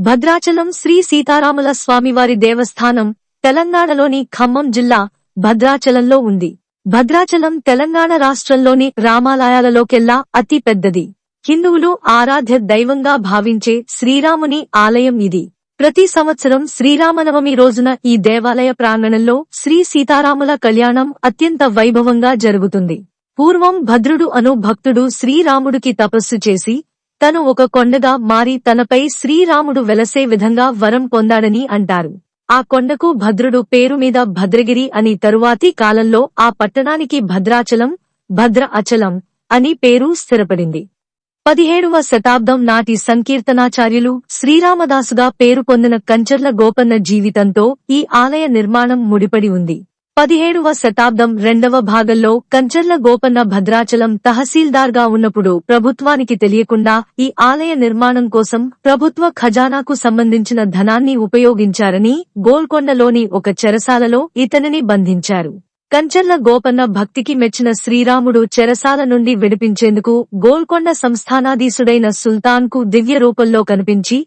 భద్రాచలం శ్రీ సీతారాముల స్వామివారి దేవస్థానం తెలంగాణలోని ఖమ్మం జిల్లా భద్రాచలంలో ఉంది. భద్రాచలం తెలంగాణ రాష్ట్రంలోని రామాలయాలలోకెల్లా అతి పెద్దది. హిందువులు ఆరాధ్య దైవంగా భావించే శ్రీరాముని ఆలయం ఇది. ప్రతి సంవత్సరం శ్రీరామనవమి రోజున ఈ దేవాలయ ప్రాంగణంలో శ్రీ సీతారాముల కళ్యాణం అత్యంత వైభవంగా జరుగుతుంది. పూర్వం భద్రుడు అను భక్తుడు శ్రీరాముడికి తపస్సు చేసి తను ఒక కొండగా మారి తనపై శ్రీరాముడు వెలసే విధంగా వరం పొందాడని అంటారు. ఆ కొండకు భద్రుడు పేరు మీద భద్రగిరి అని తరువాతి కాలంలో ఆ పట్టణానికి భద్రాచలం భద్ర అచలం అని పేరు స్థిరపడింది. పదిహేడవ శతాబ్దం నాటి సంకీర్తనాచార్యులు శ్రీరామదాసుగా పేరు పొందిన కంచర్ల గోపన్న జీవితంతో ఈ ఆలయ నిర్మాణం ముడిపడి ఉంది. పదిహేడవ శతాబ్దం రెండవ భాగంలో కంచర్ల గోపన్న భద్రాచలం తహసీల్దార్గా ఉన్నప్పుడు ప్రభుత్వానికి తెలియకుండా ఈ ఆలయ నిర్మాణం కోసం ప్రభుత్వ ఖజానాకు సంబంధించిన ధనాన్ని ఉపయోగించారని గోల్కొండలోని ఒక చెరసాలలో ఇతనిని బంధించారు. కంచర్ల గోపన్న భక్తికి మెచ్చిన శ్రీరాముడు చెరసాల నుండి విడిపించేందుకు గోల్కొండ సంస్థానాధీశుడైన సుల్తాన్కు దివ్య రూపంలో కనిపించి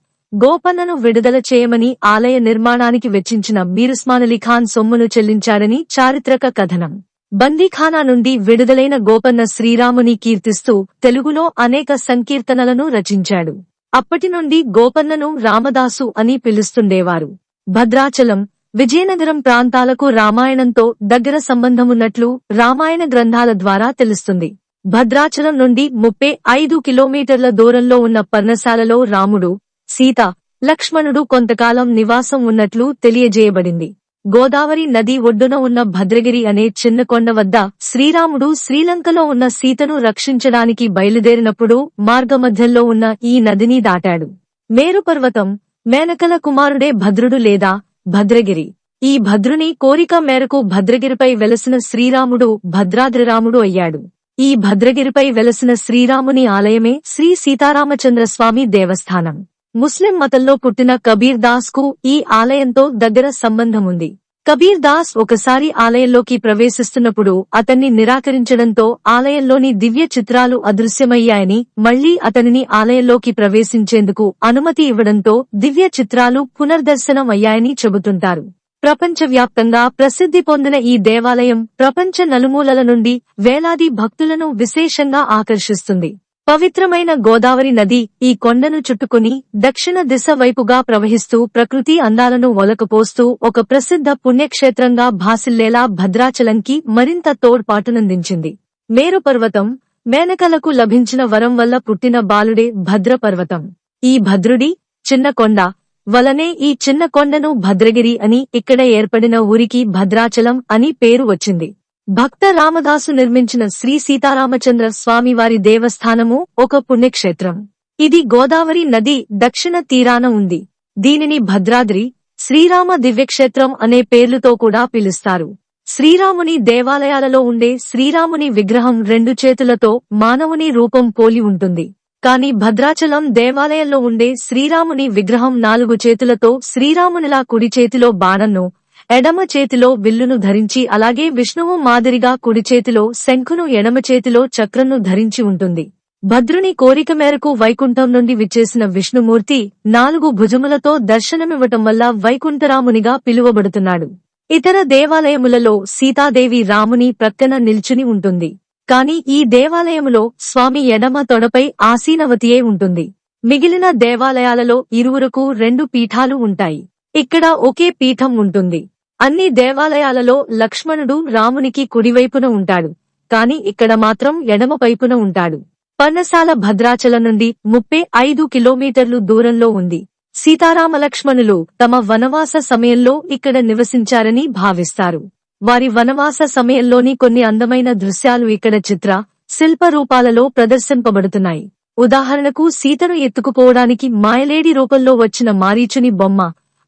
గోపన్నను విడుదల చేయమని ఆలయ నిర్మాణానికి వెచ్చించిన మీరుస్మానలీ ఖాన్ సొమ్మును చెల్లించాడని చారిత్రక కథనం. బందీఖానా నుండి విడుదలైన గోపన్న శ్రీరాముని కీర్తిస్తూ తెలుగులో అనేక సంకీర్తనలను రచించాడు. అప్పటి నుండి గోపన్నను రామదాసు అని పిలుస్తుండేవారు. భద్రాచలం విజయనగరం ప్రాంతాలకు రామాయణంతో దగ్గర సంబంధమున్నట్లు రామాయణ గ్రంథాల ద్వారా తెలుస్తుంది. భద్రాచలం నుండి ముప్పై ఐదు కిలోమీటర్ల దూరంలో ఉన్న పర్ణశాలలో రాముడు సీత లక్ష్మణుడు కొంతకాలం నివాసం ఉన్నట్లు తెలియజేయబడింది. గోదావరి నది ఒడ్డున ఉన్న భద్రగిరి అనే చిన్న కొండ వద్ద శ్రీరాముడు శ్రీలంకలో ఉన్న సీతను రక్షించడానికి బయలుదేరినప్పుడు మార్గమధ్యంలో ఉన్న ఈ నదిని దాటాడు. మేరు పర్వతం మేనకల కుమారుడే భద్రుడు లేదా భద్రగిరి. ఈ భద్రుని కోరిక మేరకు భద్రగిరిపై వెలసిన శ్రీరాముడు భద్రాద్రిరాముడు అయ్యాడు. ఈ భద్రగిరిపై వెలసిన శ్రీరాముని ఆలయమే శ్రీ సీతారామచంద్ర స్వామి దేవస్థానం. ముస్లిం మతంలో పుట్టిన కబీర్ దాస్కు ఈ ఆలయంతో దగ్గర సంబంధముంది. కబీర్ దాస్ ఒకసారి ఆలయంలోకి ప్రవేశిస్తున్నప్పుడు అతన్ని నిరాకరించడంతో ఆలయంలోని దివ్య చిత్రాలు అదృశ్యమయ్యాయని మళ్ళీ అతనిని ఆలయంలోకి ప్రవేశించేందుకు అనుమతి ఇవ్వడంతో దివ్య చిత్రాలు పునర్దర్శనం అయ్యాయని చెబుతుంటారు. ప్రపంచవ్యాప్తంగా ప్రసిద్ధి పొందిన ఈ దేవాలయం ప్రపంచ నలుమూలల నుండి వేలాది భక్తులను విశేషంగా ఆకర్షిస్తుంది. పవిత్రమైన గోదావరి నది ఈ కొండను చుట్టుకుని దక్షిణ దిశ వైపుగా ప్రవహిస్తూ ప్రకృతి అందాలను ఒలకపోస్తూ ఒక ప్రసిద్ధ పుణ్యక్షేత్రంగా భాసిల్లేలా భద్రాచలంకి మరింత తోడ్పాటునందించింది. మేరు పర్వతం మేనకలకు లభించిన వరం వల్ల పుట్టిన బాలుడే భద్రపర్వతం. ఈ భద్రుడి చిన్న కొండ వలనే ఈ చిన్న కొండను భద్రగిరి అని ఇక్కడ ఏర్పడిన ఊరికి భద్రాచలం అని పేరు వచ్చింది. భక్త రామదాసు నిర్మించిన శ్రీ సీతారామచంద్ర స్వామివారి దేవస్థానము ఒక పుణ్యక్షేత్రం. ఇది గోదావరి నది దక్షిణ తీరాన ఉంది. దీనిని భద్రాద్రి శ్రీరామ దివ్యక్షేత్రం అనే పేర్లుతో కూడా పిలుస్తారు. శ్రీరాముని దేవాలయాలలో ఉండే శ్రీరాముని విగ్రహం రెండు చేతులతో మానవుని రూపం పోలి ఉంటుంది. కాని భద్రాచలం దేవాలయంలో ఉండే శ్రీరాముని విగ్రహం నాలుగు చేతులతో శ్రీరామునిలా కుడి చేతిలో బాణను ఎడమ చేతిలో విల్లును ధరించి అలాగే విష్ణువు మాదిరిగా కుడి చేతిలో శంఖును ఎడమ చేతిలో చక్రంను ధరించి ఉంటుంది. భద్రుని కోరిక మేరకు వైకుంఠం నుండి విచ్చేసిన విష్ణుమూర్తి నాలుగు భుజములతో దర్శనమివ్వటం వల్ల వైకుంఠరామునిగా పిలువబడుతున్నాడు. ఇతర దేవాలయములలో సీతాదేవి రాముని ప్రక్కన నిల్చుని ఉంటుంది. కాని ఈ దేవాలయములో స్వామి ఎడమ తొడపై ఆసీనవతియే ఉంటుంది. మిగిలిన దేవాలయాలలో ఇరువురకు రెండు పీఠాలు ఉంటాయి. ఇక్కడ ఒకే పీఠం ఉంటుంది. అన్ని దేవాలయాలలో లక్ష్మణుడు రామునికి కుడివైపున ఉంటాడు. కాని ఇక్కడ మాత్రం ఎడమ వైపున ఉంటాడు. పర్ణశాల భద్రాచలం నుండి ముప్పై ఐదు కిలోమీటర్లు దూరంలో ఉంది. సీతారామ లక్ష్మణులు తమ వనవాస సమయంలో ఇక్కడ నివసించారని భావిస్తారు. వారి వనవాస సమయంలోని కొన్ని అందమైన దృశ్యాలు ఇక్కడ చిత్ర శిల్ప రూపాలలో ప్రదర్శింపబడుతున్నాయి. ఉదాహరణకు సీతను ఎత్తుకుపోవడానికి మాయలేడి రూపంలో వచ్చిన మారీచుని బొమ్మ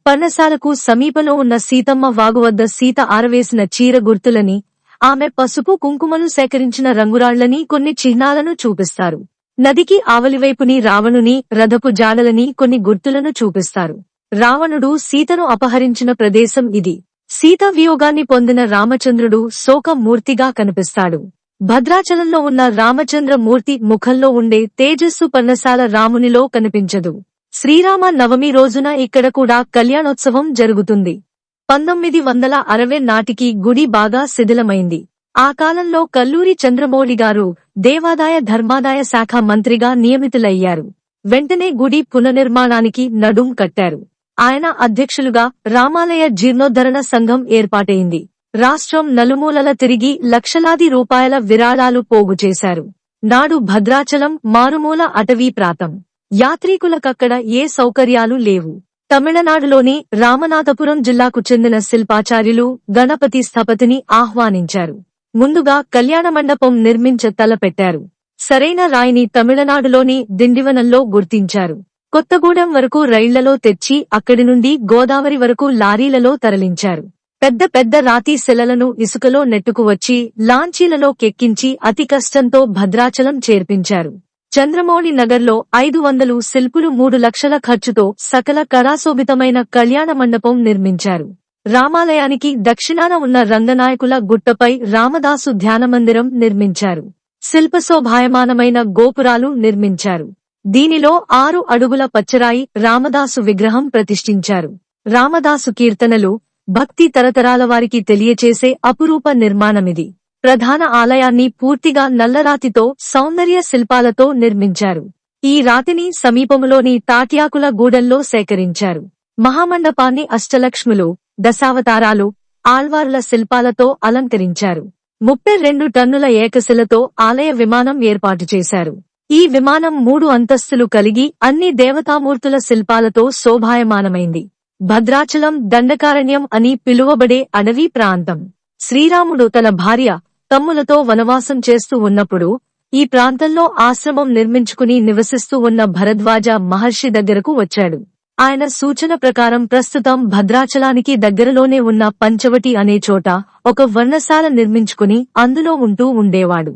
పర్ణశాలకు సమీపంలో ఉన్న సీతమ్మ వాగు వద్ద సీత ఆరవేసిన చీర గుర్తులని ఆమె పసుపు కుంకుమలు సేకరించిన రంగురాళ్ళని కొన్ని చిహ్నాలను చూపిస్తారు. నదికి ఆవలివైపుని రావణుని రథపు జాడలని కొన్ని గుర్తులను చూపిస్తారు. రావణుడు సీతను అపహరించిన ప్రదేశం ఇది. సీత వియోగాన్ని పొందిన రామచంద్రుడు శోకమూర్తిగా కనిపిస్తాడు. భద్రాచలంలో ఉన్న రామచంద్ర మూర్తి ముఖంలో ఉండే తేజస్సు పర్ణశాల రామునిలో కనిపించదు. శ్రీరామ నవమి రోజున ఇక్కడ కూడా కళ్యాణోత్సవం జరుగుతుంది. పంతొమ్మిది వందల అరవై నాటికి గుడి బాగా శిథిలమైంది. ఆ కాలంలో కల్లూరి చంద్రమౌళి గారు దేవాదాయ ధర్మాదాయ శాఖ మంత్రిగా నియమితులయ్యారు. వెంటనే గుడి పునర్నిర్మాణానికి నడుం కట్టారు. ఆయన అధ్యక్షులుగా రామాలయ జీర్ణోద్ధరణ సంఘం ఏర్పాటైంది. రాష్ట్రం నలుమూలల తిరిగి లక్షలాది రూపాయల విరాళాలు పోగు చేశారు నాడు భద్రాచలం మారుమూల అటవీ ప్రాంతం. యాత్రికులకక్కడ ఏ సౌకర్యాలు లేవు. తమిళనాడులోని రామనాథపురం జిల్లాకు చెందిన శిల్పాచార్యులు గణపతి స్థపతిని ఆహ్వానించారు. ముందుగా కళ్యాణ మండపం నిర్మించ తలపెట్టారు సరైన రాయిని తమిళనాడులోని దిండివనంలో గుర్తించారు. కొత్తగూడెం వరకు రైళ్ళలో తెచ్చి అక్కడి నుండి గోదావరి వరకు లారీలలో తరలించారు. పెద్ద పెద్ద రాతి శిలలను ఇసుకలో నెట్టుకువచ్చి లాంచీలలో కెక్కించి అతి కష్టంతో భద్రాచలం చేర్పించారు. చంద్రమౌళి నగర్లో ఐదు వందలు శిల్పులు మూడు లక్షల ఖర్చుతో సకల కళాశోభితమైన కళ్యాణ మండపం నిర్మించారు. రామాలయానికి దక్షిణాన ఉన్న రంగనాయకుల గుట్టపై రామదాసు ధ్యానమందిరం నిర్మించారు. శిల్పశోభాయమానమైన గోపురాలు నిర్మించారు. దీనిలో ఆరు అడుగుల పచ్చరాయి రామదాసు విగ్రహం ప్రతిష్ఠించారు. రామదాసు కీర్తనలు భక్తి తరతరాల వారికి తెలియచేసే అపురూప నిర్మాణమిది. ప్రధాన ఆలయాన్ని పూర్తిగా నల్లరాతితో సౌందర్య శిల్పాలతో నిర్మించారు. ఈ రాతిని సమీపంలోని తాట్యాకుల గూడెల్లో సేకరించారు. మహామండపాన్ని అష్టలక్ష్ములు దశావతారాలు ఆళ్వార్ల శిల్పాలతో అలంకరించారు. ముప్పై రెండు టన్నుల ఏకశిలతో ఆలయ విమానం ఏర్పాటు చేశారు. ఈ విమానం మూడు అంతస్తులు కలిగి అన్ని దేవతామూర్తుల శిల్పాలతో శోభాయమానమైంది. భద్రాచలం దండకారణ్యం అని పిలువబడే అడవి ప్రాంతం. శ్రీరాముడు తన భార్య తమ్ములతో వనవాసం చేస్తూ ఉన్నప్పుడు ఈ ప్రాంతంలో ఆశ్రమం నిర్మించుకుని నివసిస్తూ ఉన్న భరద్వాజ మహర్షి దగ్గరకు వచ్చాడు. ఆయన సూచన ప్రకారం ప్రస్తుతం భద్రాచలానికి దగ్గరలోనే ఉన్న పంచవటి అనే చోట ఒక వర్ణశాల నిర్మించుకుని అందులో ఉంటూ ఉండేవాడు.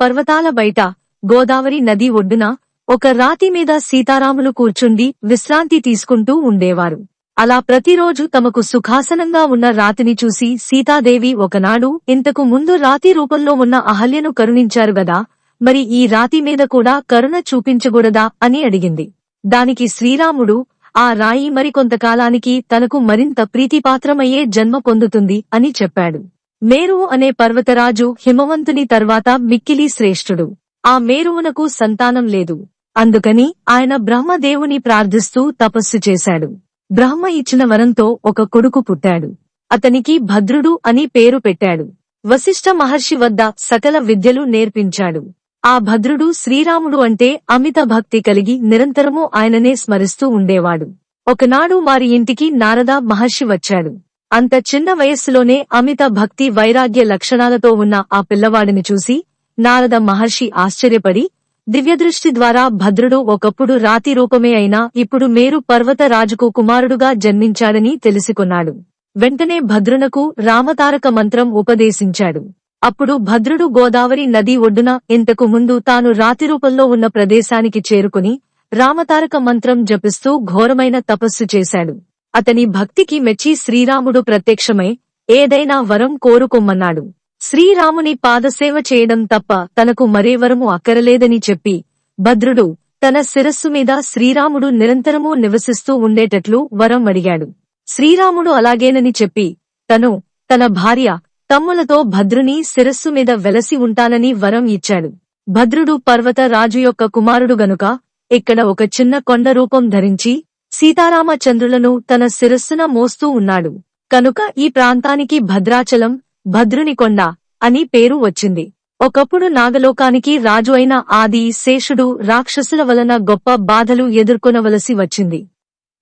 పర్వతాల బయట గోదావరి నది ఒడ్డున ఒక రాతి మీద సీతారాములు కూర్చుండి విశ్రాంతి తీసుకుంటూ ఉండేవారు. అలా ప్రతిరోజు తమకు సుఖాసనంగా ఉన్న రాతిని చూసి సీతాదేవి ఒకనాడు ఇంతకు ముందు రాతి రూపంలో ఉన్న అహల్యను కరుణించారు గదా మరి ఈ రాతి మీద కూడా కరుణ చూపించకూడదా అని అడిగింది. దానికి శ్రీరాముడు ఆ రాయి మరికొంతకాలానికి తనకు మరింత ప్రీతిపాత్రమయ్యే జన్మ పొందుతుంది అని చెప్పాడు. మేరు అనే పర్వతరాజు హిమవంతుని తర్వాత మిక్కిలి శ్రేష్ఠుడు. ఆ మేరువునకు సంతానం లేదు. అందుకని ఆయన బ్రహ్మదేవుని ప్రార్థిస్తూ తపస్సు చేశాడు. బ్రహ్మ ఇచ్చిన వరంతో ఒక కొడుకు పుట్టాడు. అతనికి భద్రుడు అని పేరు పెట్టాడు. వశిష్ఠ మహర్షి వద్ద సకల విద్యలు నేర్పించాడు. ఆ భద్రుడు శ్రీరాముడు అంటే అమిత భక్తి కలిగి నిరంతరము ఆయననే స్మరిస్తూ ఉండేవాడు. ఒకనాడు వారి ఇంటికి నారద మహర్షి వచ్చాడు. అంత చిన్న వయస్సులోనే అమిత భక్తి వైరాగ్య లక్షణాలతో ఉన్న ఆ పిల్లవాడిని చూసి నారద మహర్షి ఆశ్చర్యపడి దివ్యదృష్టి ద్వారా భద్రుడు ఒకప్పుడు రాతి రూపమే అయినా ఇప్పుడు మేరు పర్వత రాజుకు కుమారుడుగా జన్మించాడని తెలుసుకున్నాడు. వెంటనే భద్రునకు రామతారక మంత్రం ఉపదేశించాడు. అప్పుడు భద్రుడు గోదావరి నది ఒడ్డున ఇంతకు ముందు తాను రాతి రూపంలో ఉన్న ప్రదేశానికి చేరుకుని రామతారక మంత్రం జపిస్తూ ఘోరమైన తపస్సు చేశాడు. అతని భక్తికి మెచ్చి శ్రీరాముడు ప్రత్యక్షమై ఏదైనా వరం కోరుకోమన్నాడు. శ్రీరాముని పాదసేవ చేయడం తప్ప తనకు మరే వరము అక్కరలేదని చెప్పి భద్రుడు తన శిరస్సు మీద శ్రీరాముడు నిరంతరము నివసిస్తూ ఉండేటట్లు వరం అడిగాడు. శ్రీరాముడు అలాగేనని చెప్పి తను తన భార్య తమ్ములతో భద్రుని శిరస్సు మీద వెలసి ఉంటానని వరం ఇచ్చాడు. భద్రుడు పర్వత రాజు యొక్క కుమారుడు గనుక ఇక్కడ ఒక చిన్న కొండ రూపం ధరించి సీతారామచంద్రులను తన శిరస్సున మోస్తూ ఉన్నాడు. కనుక ఈ ప్రాంతానికి భద్రాచలం భద్రునికొండ అని పేరు వచ్చింది. ఒకప్పుడు నాగలోకానికి రాజు అయిన ఆది శేషుడు రాక్షసుల వలన గొప్ప బాధలు ఎదుర్కొనవలసి వచ్చింది.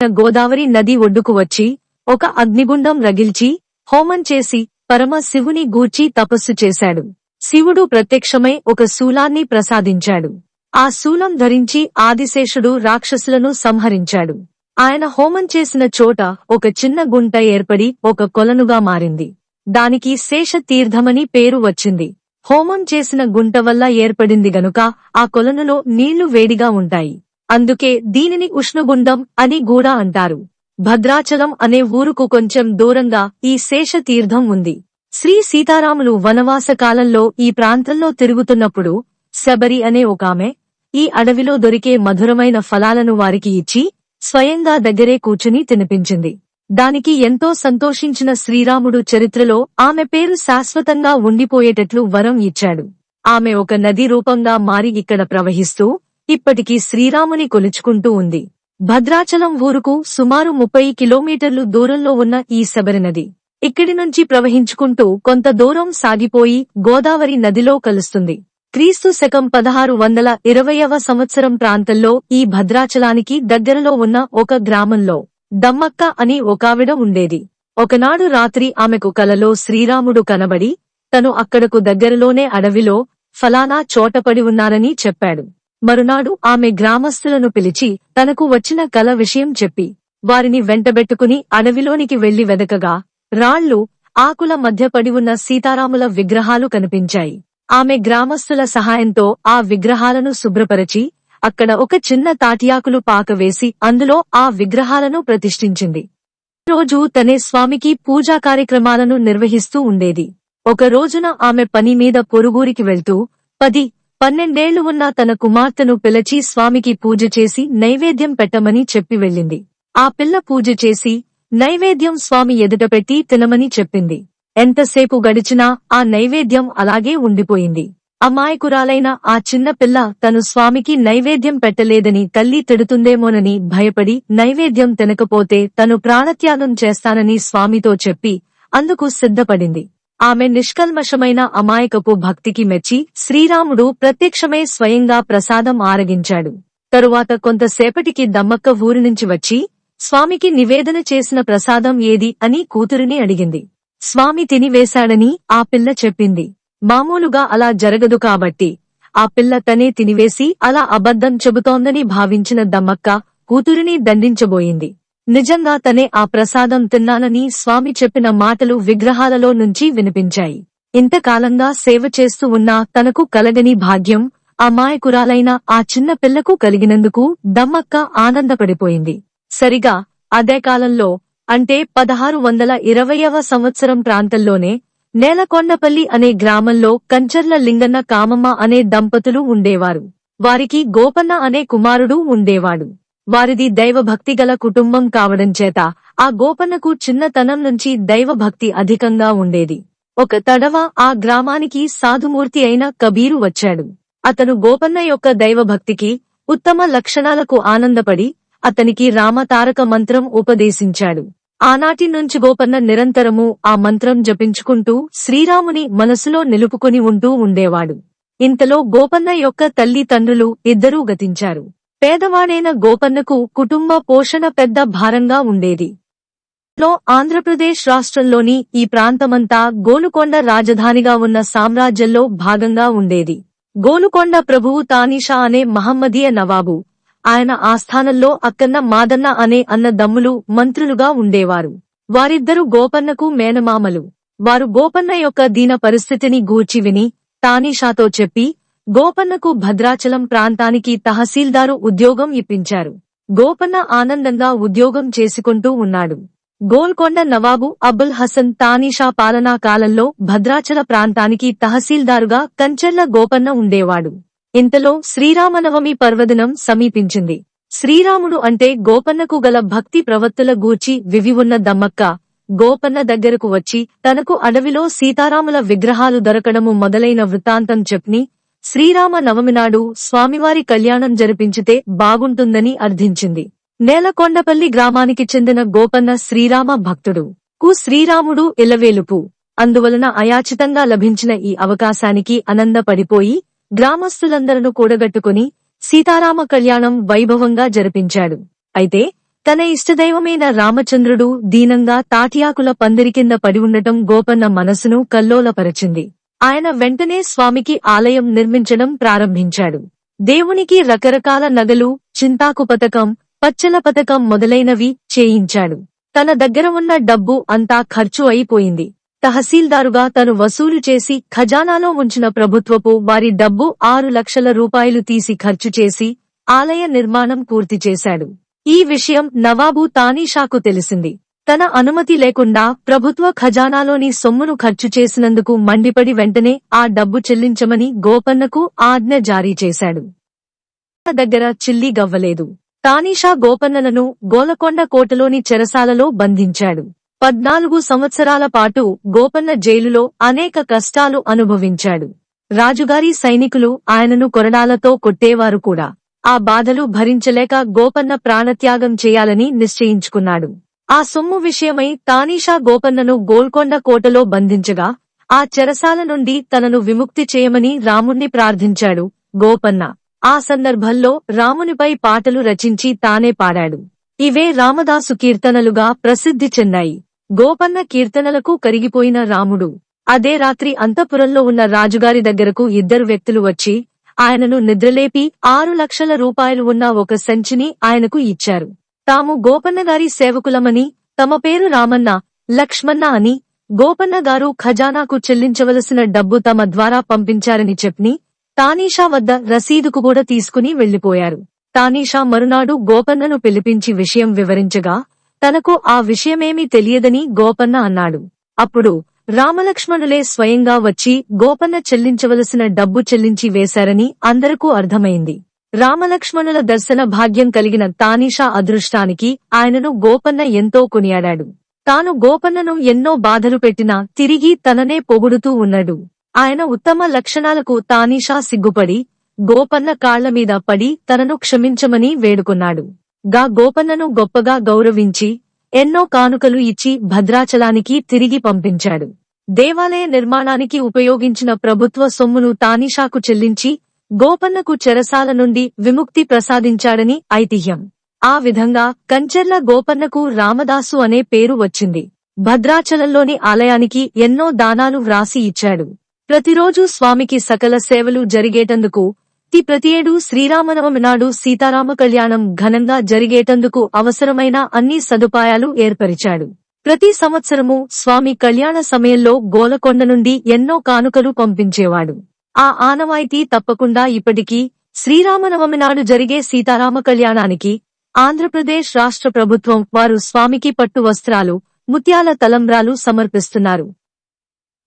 గోదావరి నది ఒడ్డుకు వచ్చి ఒక అగ్నిగుండం రగిల్చి హోమం చేసి పరమ శివుని గూర్చి తపస్సు చేశాడు. శివుడు ప్రత్యక్షమై ఒక శూలాన్ని ప్రసాదించాడు. ఆ శూలం ధరించి ఆదిశేషుడు రాక్షసులను సంహరించాడు. ఆయన హోమం చేసిన చోట ఒక చిన్న గుంట ఏర్పడి ఒక కొలనుగా మారింది. దానికి శేష తీర్థమని పేరు వచ్చింది. హోమం చేసిన గుంట వల్ల ఏర్పడింది గనుక ఆ కొలనులో నీళ్ళు వేడిగా ఉంటాయి. అందుకే దీనిని ఉష్ణగుండం అని గూడా అంటారు. భద్రాచలం అనే ఊరుకు కొంచెం దూరంగా ఈ శేష తీర్థం ఉంది. శ్రీ సీతారాములు వనవాస కాలంలో ఈ ప్రాంతంలో తిరుగుతున్నప్పుడు శబరి అనే ఒక ఆమె ఈ అడవిలో దొరికే మధురమైన ఫలాలను వారికి ఇచ్చి స్వయంగా దగ్గరే కూర్చుని తినిపించింది. దానికి ఎంతో సంతోషించిన శ్రీరాముడు చరిత్రలో ఆమె పేరు శాశ్వతంగా ఉండిపోయేటట్లు వరం ఇచ్చాడు. ఆమె ఒక నది రూపంగా మారి ఇక్కడ ప్రవహిస్తూ ఇప్పటికీ శ్రీరాముని కొలుచుకుంటూ ఉంది. భద్రాచలం ఊరుకు సుమారు ముప్పై కిలోమీటర్లు దూరంలో ఉన్న ఈ శబరి నది ఇక్కడి నుంచి ప్రవహించుకుంటూ కొంత దూరం సాగిపోయి గోదావరి నదిలో కలుస్తుంది. క్రీస్తు శకం పదహారు వందల ఇరవయవ సంవత్సరం ప్రాంతంలో ఈ భద్రాచలానికి దగ్గరలో ఉన్న ఒక గ్రామంలో దమ్మక్క అని ఒకావిడ ఉండేది. ఒకనాడు రాత్రి ఆమెకు కలలో శ్రీరాముడు కనబడి తను అక్కడకు దగ్గరలోనే అడవిలో ఫలానా చోటపడి ఉన్నారని చెప్పాడు. మరునాడు ఆమె గ్రామస్తులను పిలిచి తనకు వచ్చిన కల విషయం చెప్పి వారిని వెంటబెట్టుకుని అడవిలోనికి వెళ్ళి వెదకగా రాళ్ళు ఆకుల మధ్య పడి ఉన్న సీతారాముల విగ్రహాలు కనిపించాయి. ఆమె గ్రామస్తుల సహాయంతో ఆ విగ్రహాలను శుభ్రపరచి అక్కడ ఒక చిన్న తాటియాకులు పాక వేసి అందులో ఆ విగ్రహాలను ప్రతిష్ఠించింది. రోజు తనే స్వామికి పూజా కార్యక్రమాలను నిర్వహిస్తూ ఉండేది. ఒక రోజున ఆమె పని మీద పొరుగురికి వెళ్తూ పది పన్నెండేళ్ళు ఉన్న తన కుమార్తెను పిలిచి స్వామికి పూజ చేసి నైవేద్యం పెట్టమని చెప్పి వెళ్ళింది. ఆ పిల్ల పూజ చేసి నైవేద్యం స్వామి ఎదుట పెట్టి తినమని చెప్పింది. ఎంతసేపు గడిచినా ఆ నైవేద్యం అలాగే ఉండిపోయింది. అమాయకురాలైన ఆ చిన్న పిల్ల తను స్వామికి నైవేద్యం పెట్టలేదని తల్లి తిడుతుందేమోనని భయపడి నైవేద్యం తినకపోతే తను ప్రాణత్యాగం చేస్తానని స్వామితో చెప్పి అందుకు సిద్ధపడింది. ఆమె నిష్కల్మషమైన అమాయకపు భక్తికి మెచ్చి శ్రీరాముడు ప్రత్యక్షమే స్వయంగా ప్రసాదం ఆరగించాడు. తరువాత కొంతసేపటికి దమ్మక్క ఊరి నుంచి వచ్చి స్వామికి నివేదన చేసిన ప్రసాదం ఏది? అని కూతురిని అడిగింది. స్వామి తినివేశాడని ఆ పిల్ల చెప్పింది. మామూలుగా అలా జరగదు కాబట్టి. ఆ పిల్ల తనే తినివేసి అలా అబద్ధం చెబుతోందని భావించిన దమ్మక్క కూతురిని దండించబోయింది. నిజంగా తనే ఆ ప్రసాదం తిన్నానని స్వామి చెప్పిన మాటలు విగ్రహాలలో నుంచి వినిపించాయి. ఇంతకాలంగా సేవ చేస్తూ ఉన్నా తనకు కలగని భాగ్యం అమాయకురాలైన ఆ చిన్న పిల్లకు కలిగినందుకు దమ్మక్క ఆనందపడిపోయింది. సరిగా అదే కాలంలో అంటే పదహారు వందల ఇరవయవ సంవత్సరం ప్రాంతంలోనే నేలకొండపల్లి అనే గ్రామంలో కంచర్ల లింగన్న కామమ్మ అనే దంపతులు ఉండేవారు. వారికి గోపన్న అనే కుమారుడు ఉండేవాడు. వారిది దైవభక్తి గల కుటుంబం కావడం చేత ఆ గోపన్నకు చిన్నతనం నుంచి దైవభక్తి అధికంగా ఉండేది. ఒక తడవ ఆ గ్రామానికి సాధుమూర్తి అయిన కబీరు వచ్చాడు. అతను గోపన్న యొక్క దైవభక్తికి ఉత్తమ లక్షణాలకు ఆనందపడి అతనికి రామతారక మంత్రం ఉపదేశించాడు. ఆనాటి నుంచి గోపన్న నిరంతరము ఆ మంత్రం జపించుకుంటూ శ్రీరాముని మనసులో నిలుపుకొని ఉంటూ ఉండేవాడు. ఇంతలో గోపన్న యొక్క తల్లి తండ్రులు ఇద్దరూ గతించారు. పేదవాడైన గోపన్నకు కుటుంబ పోషణ పెద్ద భారంగా ఉండేది. లో ఆంధ్రప్రదేశ్ రాష్ట్రంలోని ఈ ప్రాంతమంతా గోలుకొండ రాజధానిగా ఉన్న సామ్రాజ్యంలో భాగంగా ఉండేది. గోలుకొండ ప్రభువు తానిషా అనే మహమ్మదీయ నవాబు ఆయన ఆస్థానంలో అక్కన్న మాదన్న అనే అన్న దమ్ములు మంత్రులుగా ఉండేవారు. వారిద్దరు గోపన్నకు మేనమామలు. వారు గోపన్న యొక్క దీన పరిస్థితిని గూర్చి విని తానీషాతో చెప్పి గోపన్నకు భద్రాచలం ప్రాంతానికి తహసీల్దారు ఉద్యోగం ఇప్పించారు. గోపన్న ఆనందంగా ఉద్యోగం చేసుకుంటూ ఉన్నాడు. గోల్కొండ నవాబు అబుల్ హసన్ తానీషా పాలనా కాలంలో భద్రాచల ప్రాంతానికి తహసీల్దారుగా కంచర్ల గోపన్న ఉండేవాడు. ఇంతలో శ్రీరామనవమి పర్వదినం సమీపించింది. శ్రీరాముడు అంటే గోపన్నకు గల భక్తి ప్రవత్తుల గూర్చి వివి ఉన్న దమ్మక్క. గోపన్న దగ్గరకు వచ్చి తనకు అడవిలో సీతారాముల విగ్రహాలు దొరకడము మొదలైన వృత్తాంతం చెప్పి శ్రీరామ నవమినాడు స్వామివారి కళ్యాణం జరిపించితే బాగుంటుందని అర్థించింది. నేలకొండపల్లి గ్రామానికి చెందిన గోపన్న శ్రీరామ భక్తుడు. కు శ్రీరాముడు ఇలవేలుపు. అందువలన అయాచితంగా లభించిన ఈ అవకాశానికి ఆనందపడిపోయి గ్రామస్తులందరను కూడగట్టుకుని సీతారామ కళ్యాణం వైభవంగా జరిపించాడు. అయితే తన ఇష్టదైవమైన రామచంద్రుడు దీనంగా తాటియాకుల పందిరి కింద పడి ఉండటం గోపన్న మనసును కల్లోలపరచింది. ఆయన వెంటనే స్వామికి ఆలయం నిర్మించడం ప్రారంభించాడు. దేవునికి రకరకాల నగలు చింతాకు పథకం పచ్చల పథకం మొదలైనవి చేయించాడు. తన దగ్గర ఉన్న డబ్బు అంతా ఖర్చు అయిపోయింది. తహసీల్దారుగా తను వసూలు చేసి ఖజానాలో ఉంచిన ప్రభుత్వపు వారి డబ్బు ఆరు లక్షల రూపాయలు తీసి ఖర్చు చేసి ఆలయ నిర్మాణం పూర్తి చేశాడు. ఈ విషయం నవాబు తానీషాకు తెలిసింది. తన అనుమతి లేకుండా ప్రభుత్వ ఖజానాలోని సొమ్మును ఖర్చు చేసినందుకు మండిపడి వెంటనే ఆ డబ్బు చెల్లించమని గోపన్నకు ఆజ్ఞ జారీ చేశాడు. దగ్గర చిల్లి గవ్వలేదు. తానీషా గోపన్నలను గోలకొండ కోటలోని చెరసాలలో బంధించాడు. పద్నాలుగు సంవత్సరాల పాటు గోపన్న జైలులో అనేక కష్టాలు అనుభవించాడు. రాజుగారి సైనికులు ఆయనను కొరడాలతో కొట్టేవారు కూడా. ఆ బాధలు భరించలేక గోపన్న ప్రాణత్యాగం చేయాలని నిశ్చయించుకున్నాడు. ఆ సొమ్ము విషయమై తానీషా గోపన్నను గోల్కొండ కోటలో బంధించగా ఆ చెరసాల నుండి తనను విముక్తి చేయమని రాముణ్ణి ప్రార్థించాడు గోపన్న. ఆ సందర్భంలో రామునిపై పాటలు రచించి తానే పాడాడు. ఇవే రామదాసు కీర్తనలుగా ప్రసిద్ధి చెందాయి. గోపన్న కీర్తనలకు కరిగిపోయిన రాముడు. అదే రాత్రి అంతఃపురంలో ఉన్న రాజుగారి దగ్గరకు ఇద్దరు వ్యక్తులు వచ్చి ఆయనను నిద్రలేపి ఆరు లక్షల రూపాయలు ఉన్న ఒక సంచిని ఆయనకు ఇచ్చారు. తాము గోపన్న గారి సేవకులమని తమ పేరు రామన్న లక్ష్మన్న అని గోపన్న గారు ఖజానాకు చెల్లించవలసిన డబ్బు తమ ద్వారా పంపించారని చెప్పి తానీషా వద్ద రసీదుకు కూడా తీసుకుని వెళ్ళిపోయారు తానీషా మరునాడు గోపన్నను పిలిపించి విషయం వివరించగా తనకు ఆ విషయమేమీ తెలియదని గోపన్న అన్నాడు. అప్పుడు రామలక్ష్మణులే స్వయంగా వచ్చి గోపన్న చెల్లించవలసిన డబ్బు చెల్లించి వేశారని అందరకూ అర్థమైంది. రామలక్ష్మణుల దర్శన భాగ్యం కలిగిన తానీషా అదృష్టానికి ఆయనను గోపన్న ఎంతో కొనియాడాడు. తాను గోపన్నను ఎన్నో బాధలు పెట్టినా తిరిగి తననే పొగుడుతూ ఉన్నాడు. ఆయన ఉత్తమ లక్షణాలకు తానీషా సిగ్గుపడి గోపన్న కాళ్ళమీద పడి తనను క్షమించమని వేడుకున్నాడు. గా గోపన్నను గొప్పగా గౌరవించి ఎన్నో కానుకలు ఇచ్చి భద్రాచలానికి తిరిగి పంపించాడు. దేవాలయ నిర్మాణానికి ఉపయోగించిన ప్రభుత్వ సొమ్మును తానిషాకు చెల్లించి గోపన్నకు చెరసాల నుండి విముక్తి ప్రసాదించాడని ఐతిహ్యం. ఆ విధంగా కంచెర్ల గోపన్నకు రామదాసు అనే పేరు వచ్చింది. భద్రాచలంలోని ఆలయానికి ఎన్నో దానాలు వ్రాసి ఇచ్చాడు. ప్రతిరోజూ స్వామికి సకల సేవలు జరిగేటందుకు తి ఏడు శ్రీరామనవమి నాడు సీతారామ కళ్యాణం ఘనంగా జరిగేటందుకు అవసరమైన అన్ని సదుపాయాలు ఏర్పరిచాడు. ప్రతి సంవత్సరము స్వామి కళ్యాణ సమయంలో గోలకొండ నుండి ఎన్నో కానుకలు పంపించేవాడు. ఆ ఆనవాయితీ తప్పకుండా ఇప్పటికీ శ్రీరామనవమి నాడు జరిగే సీతారామ కళ్యాణానికి ఆంధ్రప్రదేశ్ రాష్ట్ర ప్రభుత్వం వారు స్వామికి పట్టు వస్త్రాలు ముత్యాల తలంబ్రాలు సమర్పిస్తున్నారు.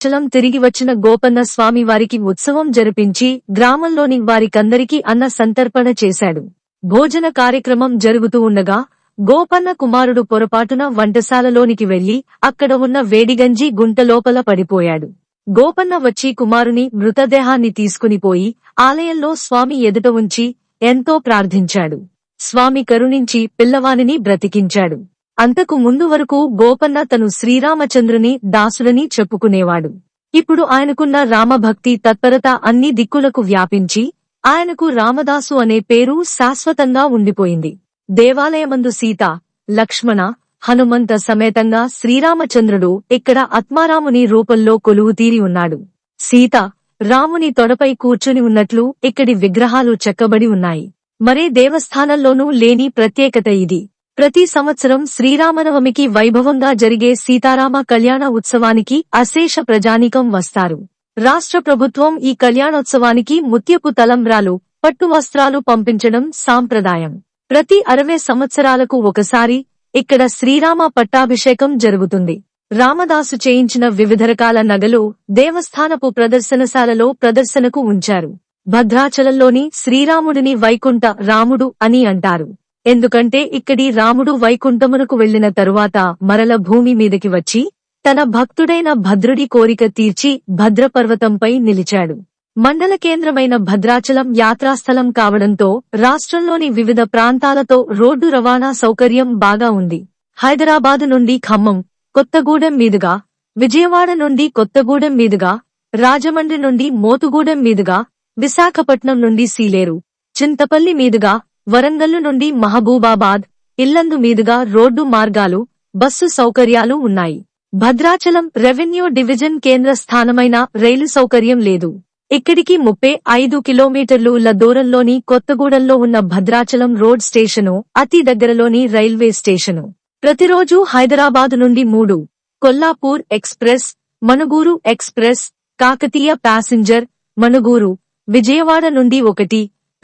చలం తిరిగి వచ్చిన గోపన్న స్వామి వారికి ఉత్సవం జరిపించి గ్రామంలోని వారికందరికీ అన్న సంతర్పణ చేశాడు. భోజన కార్యక్రమం జరుగుతూ ఉండగా గోపన్న కుమారుడు పొరపాటున వంటశాలలోనికి వెళ్ళి అక్కడ ఉన్న వేడిగంజి గుంట లోపల పడిపోయాడు. గోపన్న వచ్చి కుమారుని మృతదేహాన్ని తీసుకునిపోయి ఆలయంలో స్వామి ఎదుట ఉంచి ఎంతో ప్రార్థించాడు. స్వామి కరుణించి పిల్లవానిని బ్రతికించాడు. అంతకు ముందు వరకు గోపన్న తను శ్రీరామచంద్రుని దాసుడని చెప్పుకునేవాడు. ఇప్పుడు ఆయనకున్న రామభక్తి తత్పరత అన్ని దిక్కులకు వ్యాపించి ఆయనకు రామదాసు అనే పేరు శాశ్వతంగా ఉండిపోయింది. దేవాలయమందు సీత లక్ష్మణ హనుమంత సమేతంగా శ్రీరామచంద్రుడు ఇక్కడ ఆత్మారాముని రూపంలో కొలువుతీరి ఉన్నాడు. సీత రాముని తొడపై కూర్చుని ఉన్నట్లు ఇక్కడి విగ్రహాలు చెక్కబడి ఉన్నాయి. మరే దేవస్థానంలోనూ లేని ప్రత్యేకత ఇది. ప్రతి సంవత్సరం శ్రీరామనవమికి వైభవంగా జరిగే సీతారామ కళ్యాణ ఉత్సవానికి అశేష ప్రజానీకం వస్తారు. రాష్ట్ర ప్రభుత్వం ఈ కళ్యాణోత్సవానికి ముత్యపు తలంబ్రాలు పట్టు వస్త్రాలు పంపించడం సాంప్రదాయం. ప్రతి అరవై సంవత్సరాలకు ఒకసారి ఇక్కడ శ్రీరామ పట్టాభిషేకం జరుగుతుంది. రామదాసు చేయించిన వివిధ రకాల నగలు దేవస్థానపు ప్రదర్శనశాలలో ప్రదర్శనకు ఉంచారు. భద్రాచలంలోని శ్రీరాముడిని వైకుంఠ రాముడు అని అంటారు. ఎందుకంటే ఇక్కడి రాముడు వైకుంఠమునకు వెళ్ళిన తరువాత మరల భూమి మీదకి వచ్చి తన భక్తుడైన భద్రుడి కోరిక తీర్చి భద్రపర్వతంపై నిలిచాడు. మండల కేంద్రమైన భద్రాచలం యాత్రాస్థలం కావడంతో రాష్ట్రంలోని వివిధ ప్రాంతాలతో రోడ్డు రవాణా సౌకర్యం బాగా ఉంది. హైదరాబాదు నుండి ఖమ్మం కొత్తగూడెం మీదుగా విజయవాడ నుండి కొత్తగూడెం మీదుగా రాజమండ్రి నుండి మోతుగూడెం మీదుగా విశాఖపట్నం నుండి సీలేరు చింతపల్లి మీదుగా వరంగల్లు నుండి మహబూబాబాద్ ఇల్లందు మీదుగా రోడ్డు మార్గాలు బస్సు సౌకర్యాలు ఉన్నాయి. భద్రాచలం రెవెన్యూ డివిజన్ కేంద్ర స్థానమైన రైలు సౌకర్యం లేదు. ఇక్కడికి ముప్పై ఐదు కిలోమీటర్లు ఉన్న దూరంలోని కొత్తగూడెంలో ఉన్న భద్రాచలం రోడ్ స్టేషను అతి దగ్గరలోని రైల్వే స్టేషను. ప్రతిరోజు హైదరాబాదు నుండి మూడు. Kollapur express Manuguru express Kakatiya passenger Manuguru Vijayawada నుండి ఒకటి.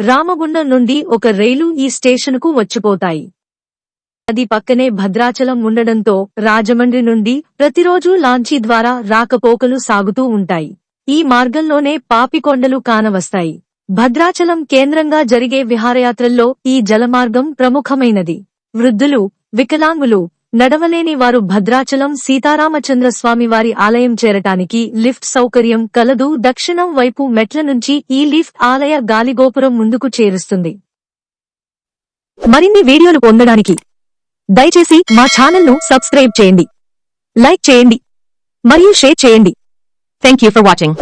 రామగుండం నుండి ఒక రైలు ఈ స్టేషన్కు వచ్చిపోతాయి. అది పక్కనే భద్రాచలం ఉండడంతో రాజమండ్రి నుండి ప్రతిరోజూ లాంచీ ద్వారా రాకపోకలు సాగుతూ ఉంటాయి. ఈ మార్గంలోనే పాపికొండలు కానవస్తాయి. భద్రాచలం కేంద్రంగా జరిగే విహారయాత్రల్లో ఈ జలమార్గం ప్రముఖమైనది. వృద్ధులు వికలాంగులు నడవలేని వారు భద్రాచలం సీతారామచంద్ర స్వామి వారి ఆలయం చేరటానికి లిఫ్ట్ సౌకర్యం కలదు. దక్షిణం వైపు మెట్ల నుంచి ఈ లిఫ్ట్ ఆలయ గాలిగోపురం ముందుకు చేరుస్తుంది. మరిన్ని వీడియోలు పొందడానికి దయచేసి మా ఛానల్ను సబ్స్క్రైబ్ చేయండి లైక్ చేయండి మరియు షేర్ చేయండి. Thank you for watching.